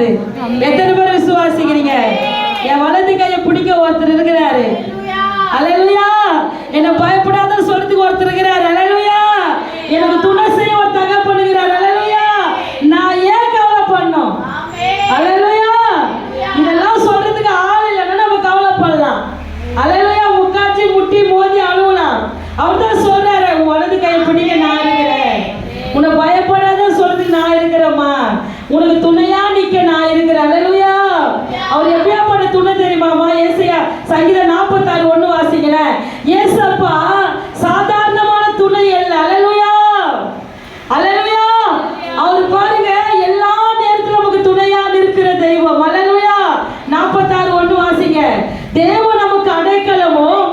முடியாது எத்தனை பேர் விசுவாசிக்கிறீங்க? என் வலது கையை பிடிக்க ஒருத்தர் இருக்கிறாரு. அலையலுயா என்ன பயப்படாத சொல்றதுக்கு ஒருத்தர் இருக்கிறாரு. அலையலுயா எனக்கு துணை செய்ய ஒரு தகப்பன் இருக்கிறார். அலையலுயா நான் ஏன் கவலைப்படணும்? அலையலுயா இதெல்லாம் சொல்றதுக்கு ஆள் இல்லைன்னா நம்ம கவலைப்படலாம். அலையலுயா முக்காச்சி முட்டி மோதி அழுவலாம். அவர் தான் சொல்றாரு உன் வலது கையை பிடிக்க நான் இருக்கிறேன். உன்னை பயப்படாத சொல்றதுக்கு நான் இருக்கிறேம்மா. உனக்கு துணையா நிக்க அவர் எப்படியாப்பட்ட துணை தெரியுமாமா ஏசையா சங்கீதம் நாற்பத்தாறு ஒண்ணு வாசிக்கிறேன் ஏசப்பா சாதாரணமான துணை அல்ல. அலலுயா அலலுயா அவர் பாருங்க எல்லா நேரத்துல நமக்கு துணையா இருக்கிற தெய்வம். அலலுயா நாற்பத்தாறு ஒண்ணு வாசிங்க. தேவன் நமக்கு அடைக்கலமும்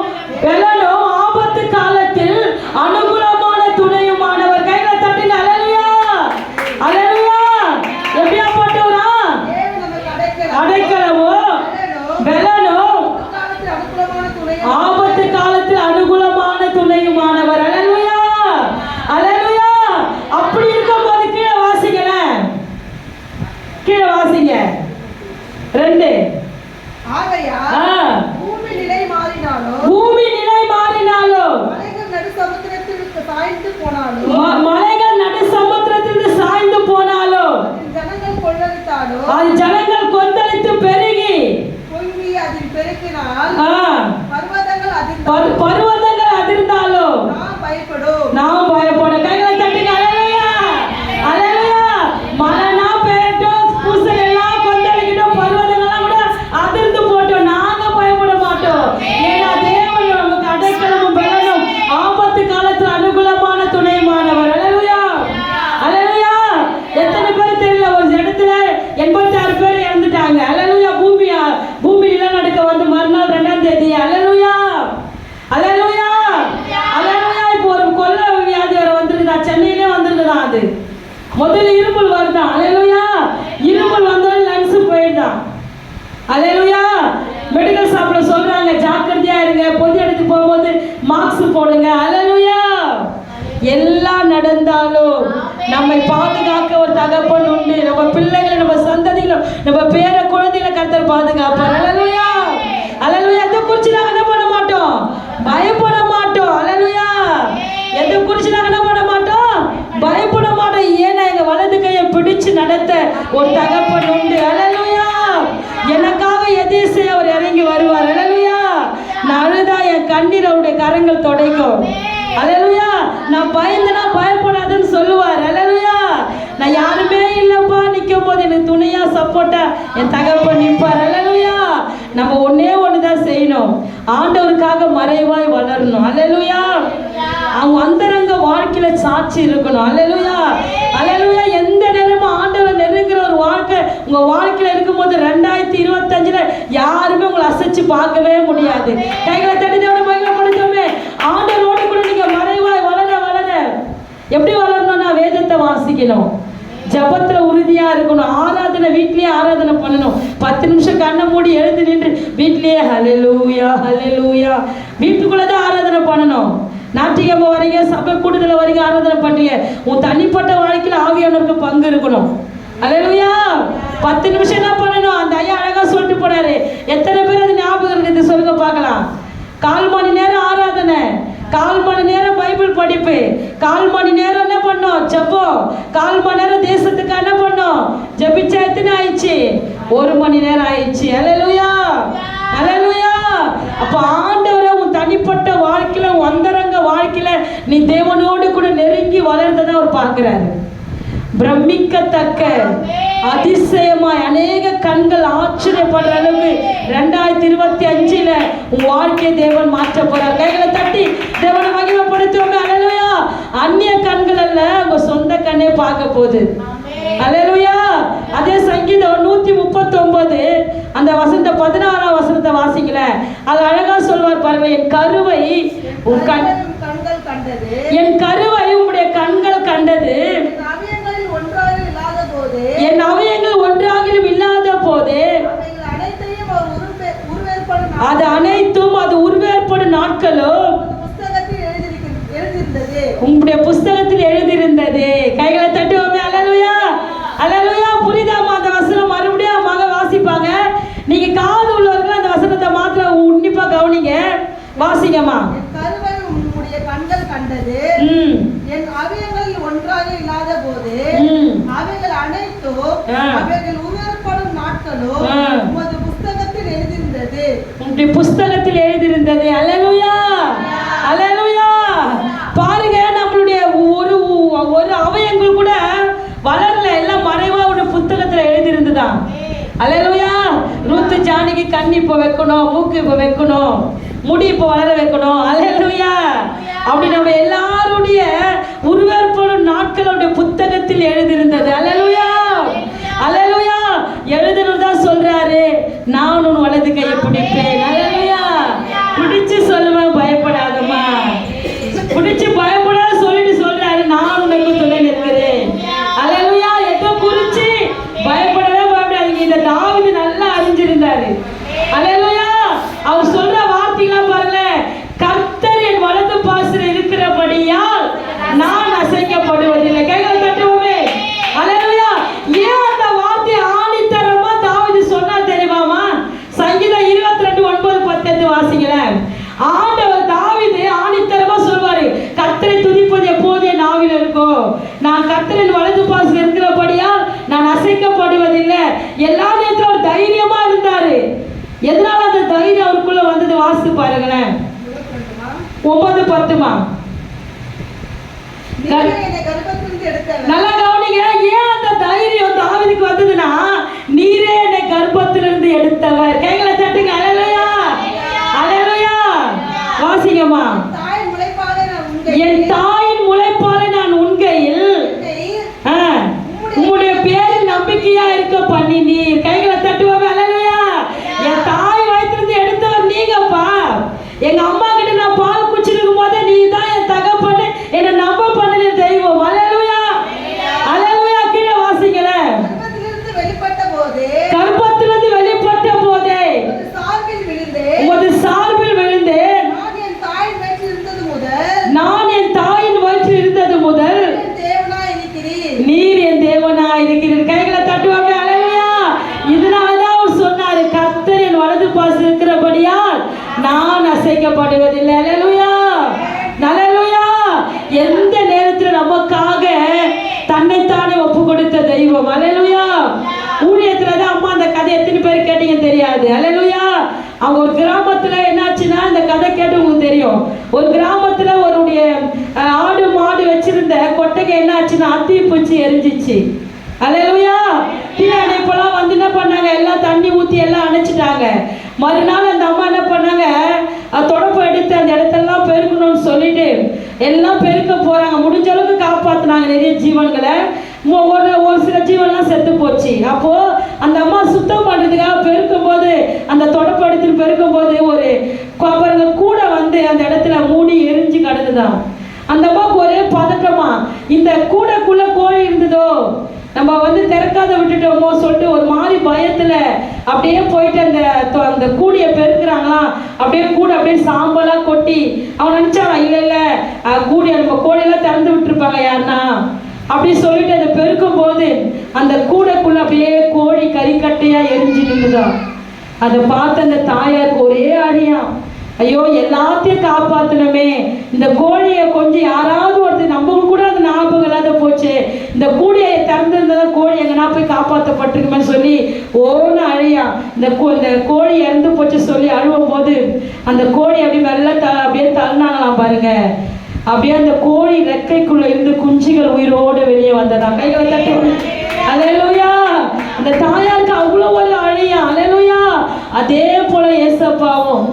ஜனங்கள் கொந்தளித்து பெருகி அதில் பெருக்கினால் பர்வதங்கள் அதில் முதல்ல இருமல் வருதான் அலையா இருமல் வந்தாலும் லங்ஸ் போயிடுதான் அலையா மெடிக்கல் ஷாப்ல சொல்றாங்க ஜாக்கிரதையா இருங்க. பொது இடத்துக்கு போகும்போது மாஸ்க் போடுங்க. அலையா எல்லாம் நடந்தாலும் நம்மை பாதுகாக்க ஒரு தகப்பன் உண்டு. நம்ம பிள்ளைகளை நம்ம சந்ததிகளை நம்ம பேர குழந்தைகளை கத்தர் பாதுகாப்பார். அலையா நடத்த ஒரு தகப்பன் உண்டு. அழலுயா எனக்காக எதை செய்ய அவர் இறங்கி வருவார். அழலுயா நான் அழுதா என் கண்ணீர் அவருடைய கரங்கள் துடைக்கும். அழலுயா நான் பயந்துனா பயப்படாதுன்னு சொல்லுவார். அழலுயா நான் யாருமே இல்லைப்பா. நிற்கும் போது எனக்கு துணையா சப்போர்ட்டா என் தகப்பன் நிற்பார். அழலுயா நம்ம ஒன்னே ஒன்று தான் செய்யணும். ஆண்டவருக்காக மறைவாய் வளரணும். அலையா அவங்க அந்தரங்க வாழ்க்கையில சாட்சி இருக்கணும். அலையா அலையா எந்த நேரமும் ஆண்டவர் நெருங்குற ஒரு வாழ்க்கை உங்க வாழ்க்கையில இருக்கும்போது ரெண்டாயிரத்தி இருபத்தஞ்சுல யாருமே உங்களை அசைச்சு பார்க்கவே முடியாது. கைகளை தடிதோட மகிழப்படுத்தோமே மகிமைப்படுத்தோமே ஆண்டவரோடு கூட நீங்க மறைவாய் வளர வளர. எப்படி வளரணும்னா வேதத்தை வாசிக்கணும். ஜபத்துல உறுதியா இருக்கணும். ஆராதனை வீட்லயே ஆராதனை பண்ணணும். பத்து நிமிஷம் கண்ணை மூடி எழுந்து நின்று வீட்லயே ஹலெலூயா வீட்டுக்குள்ளே வீட்டுக்குள்ளதான் ஆராதனை பண்ணணும். ஞாயிற்றுக்கிழமை வரீங்க சபை கூட்டத்தில் வரீங்க ஆராதனை பண்ணுங்க உன் தனிப்பட்ட வாழ்க்கையில ஆவியானவருக்கு பங்கு இருக்கணும். அலையா பத்து நிமிஷம் என்ன பண்ணணும்? அந்த ஐயா அழகா சொல்லிட்டு போனாரு. எத்தனை பேர் அது ஞாபகம் இருக்குது சொல்லுங்க பார்க்கலாம். கால் மணி நேரம் ஆராதனை. கால் மணி நேரம் பைபிள் படிப்பு. கால் மணி நேரம் என்ன பண்ணோம் ஜப்போ கால் மணி நேரம் தேசத்துக்கு என்ன பண்ணோம் ஜபிச்சா எத்தனை ஆயிடுச்சு? ஒரு மணி நேரம் ஆயிடுச்சு. அலலுயா அலலுயா அப்ப ஆண்டவரை உன் தனிப்பட்ட வாழ்க்கையில உன் அந்தரங்க வாழ்க்கையில நீ தேவனோடு கூட நெருங்கி வளர்ந்ததை அவர் பார்க்கிறாரு. பிரமிக்கத்தக்க அதிசயமாய் அநேக கண்கள் ஆச்சரியப்படுற அளவுக்கு ரெண்டாயிரத்தி இருபத்தி அஞ்சுல உன் வாழ்க்கையை தேவன் மாற்ற போறார். கைகளை தட்டி தேவனை மகிமைப்படுத்துவோமே. அலையலுயா அந்நிய கண்கள் அல்ல உங்க சொந்த கண்ணே பார்க்க போகுது. அலையலுயா அதே சங்கீதம் நூத்தி முப்பத்தி ஒன்பது அந்த வசந்த பதினாறாம் வசனத்தை வாசிக்கல அது அழகா சொல்வார் பாருங்க என் கருவை உன் கண் என் கருவை உம்முடைய கண்கள் கண்டது. என் அவயங்கள் ஒன்றாகிலும் இல்லாத போது அது அனைத்தும் அது உருவேற்படும் நாட்களும் உங்களுடைய புஸ்தகத்தில் எழுதியிருந்தது. கைகளை தட்டுவோமே என் கருவை உம்முடைய கண்கள் கண்டது. என் அவயங்களில் ஒன்றாக இல்லாத போது அவைகள் அனைத்தும் ஆ. அவைகள் உணரப்படும் நாட்களும் ஆ. உமது புஸ்தகத்தில் எழுதியிருந்தது. உங்களுடைய புஸ்தகத்தில் எழுதியிருந்தது. அல்லேலூயா அல்லேலூயா பாருங்க நம்மளுடைய ஒரு ஒரு அவயங்கள் கூட வளரல. எல்லாம் மறைவா ஒரு புத்தகத்துல எழுதியிருந்ததா? அல்லேலூயா ரூத்து ஜானிக்கு கண் இப்போ வைக்கணும் மூக்கு இப்போ வைக்கணும். முடி இப்போ வளர வைக்கணும். அல்லேலூயா அப்படி நம்ம வாசித்து பாருங்களேன். ஒன்பது பத்துமா? நல்லா கவனிங்க. ஏன் அந்த தைரியம் தாவீதுக்கு வந்ததுன்னா நீரே என்னை கர்ப்பத்திலிருந்து எடுத்தவர். கைகளை தட்டுங்க. அலலுயா அலலுயா வாசிங்கம்மா தாயின் முளைப்பாக நான் என் உங்கள் தாயின் முளைப்பாலை நான் உண்கையில் ஆ, உம்முடைய பேரில் நம்பிக்கையா இருக்க பண்ணி நீர் கைகளை தட்டுவோமே அலலுயா என் தாய் வயிற்றிலிருந்து எடுத்தவர் நீங்கப்பா எங்க அம்மா கிட்ட நான் பால் குச்சிருக்கும் போதே நீ தான் என் தகப்பன்னு என்னை நம்ப பண்ணின தெய்வம் அலலுயா அலலுயா கீழே வாசிங்களேன் கர்ப்பத்திலிருந்து வெளிப்பட்ட போது கர்ப்பத்திலிருந்து வெளிப்பட்ட போதே ஒரு சார்பில் விழுந்து உமது சார்பில் விழுந்தேன் நான் என் தாயின் வயிற்றில் இருந்தது முதல் நான் என் தாயின் வயிற்றில் இருந்தது முதல் என் தேவனாய் இருக்கிறீர் நீர் என் தேவனா இருக்கிறீர் கைகளை தட்டுவாங்க அலையா இதனாலதான் அவர் சொன்னாரு கர்த்தர் என் வலது பாசு இருக்கிறபடியால் நான் அலலுயா நலலுயா எந்த நேரத்தில் நமக்காக தன்னைத்தானே ஒப்பு கொடுத்த தெய்வம். அலையா ஊழியத்துல தான் அம்மா அந்த கதை எத்தனை பேர் கேட்டீங்க தெரியாது. அலலுயா அவங்க ஒரு கிராமத்துல என்னாச்சுன்னா இந்த கதை கேட்டு உங்களுக்கு தெரியும். ஒரு கிராமத்துல ஒருடைய ஆடு மாடு வச்சிருந்த கொட்டகை என்னாச்சுன்னா அத்தி பூச்சி எரிஞ்சிச்சு. அலையா தீ அணைப்பெல்லாம் வந்து என்ன பண்ணாங்க? எல்லாம் தண்ணி ஊத்தி எல்லாம் அணைச்சிட்டாங்க. மறுநாள் அந்த அம்மா என்ன பண்ணாங்க அஹ், தொடப்பை எடுத்து அந்த இடத்தெல்லாம் பெருக்கணும்னு சொல்லிட்டு எல்லாம் பெருக்க போறாங்க. முடிஞ்ச அளவுக்கு காப்பாத்தினாங்க நிறைய ஜீவன்களை. ஒரு ஒரு சில ஜீவன்லாம் செத்து போச்சு. அப்போ அந்த அம்மா சுத்தம் பண்றதுக்காக பெருக்கும் போது அந்த தொடப்பை பெருக்கும் போது ஒரு கொ- பாருங்க கூட வந்து அந்த இடத்துல மூடி எரிஞ்சு கடந்துதான் அந்த அம்மாவுக்கு ஒரே பதட்டமா இந்த கூடக்குள்ள கோழி இருந்ததோ? நம்ம வந்து திறக்காத விட்டுட்டோமோ சொல்லிட்டு ஒரு மாதிரி பயத்துல அப்படியே போயிட்டு அந்த அந்த கூடிய பெருக்கிறாங்களாம் அப்படியே கூட அப்படியே சாம்பலா கொட்டி அவன் நினைச்சான் இல்ல இல்ல கூடிய நம்ம கோழியெல்லாம் திறந்து விட்டுருப்பாங்க யாருன்னா? அப்படி சொல்லிட்டு அதை பெருக்கும் போது அந்த கூடைக்குள்ள அப்படியே கோழி கறிக்கட்டையா எரிஞ்சு நின்றுதான் அதை பார்த்த அந்த தாயாருக்கு ஒரே அடியான். ஐயோ எல்லாத்தையும் காப்பாத்தணுமே. இந்த கோழியை கொஞ்சம் யாராவது ஒருத்தர் நம்ம கூட அந்த ஞாபகம் இல்லாத போச்சு. இந்த கூடையை திறந்திருந்தா கோழி எங்கன்னா போய் காப்பாற்றப்பட்டிருக்குமே சொல்லி ஓன்னு அழியா. இந்த கோ இந்த கோழி இறந்து போச்சு சொல்லி அழுவும் போது அந்த கோழி அப்படியே மெல்ல த அப்படியே தள்ளினாங்களாம் பாருங்க. அப்படியே அந்த கோழி ரெக்கைக்குள்ள இருந்து குஞ்சுகள் உயிரோடு வெளியே வந்ததா. கைகளை தட்டு. அலையலுயா அந்த தாயாருக்கு அவ்வளோ ஒரு அழியா. அலையலுயா அதே போல ஏசப்பாவும்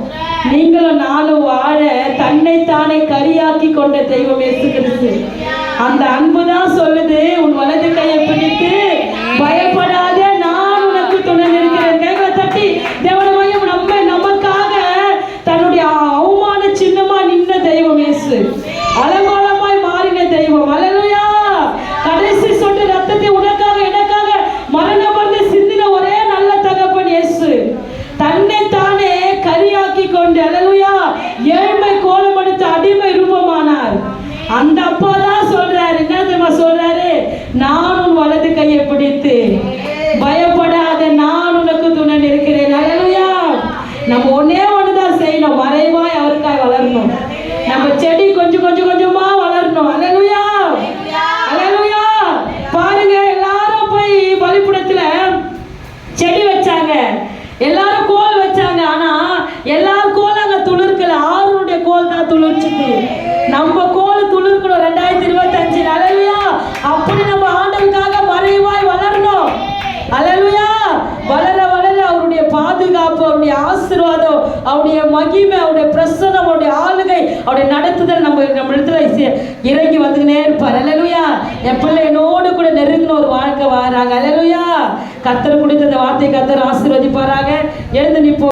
நீங்களும் நானும் வாழ தன்னைத்தானே கரியாக்கி கொண்ட தெய்வம் இயேசு கிறிஸ்து. அந்த அன்பு தான் சொல்லுது உன் வலது கையை பிடித்து cónyuge, வந்துக்கினே இருப்பார். அலலுயா எப்பல்ல என்னோடு கூட நெருங்கின ஒரு வாழ்க்கை வாராங்க. அலலுயா கத்தர் கொடுத்த வார்த்தை கத்தர் ஆசீர்வதிப்பாராக. எழுந்து நிப்போ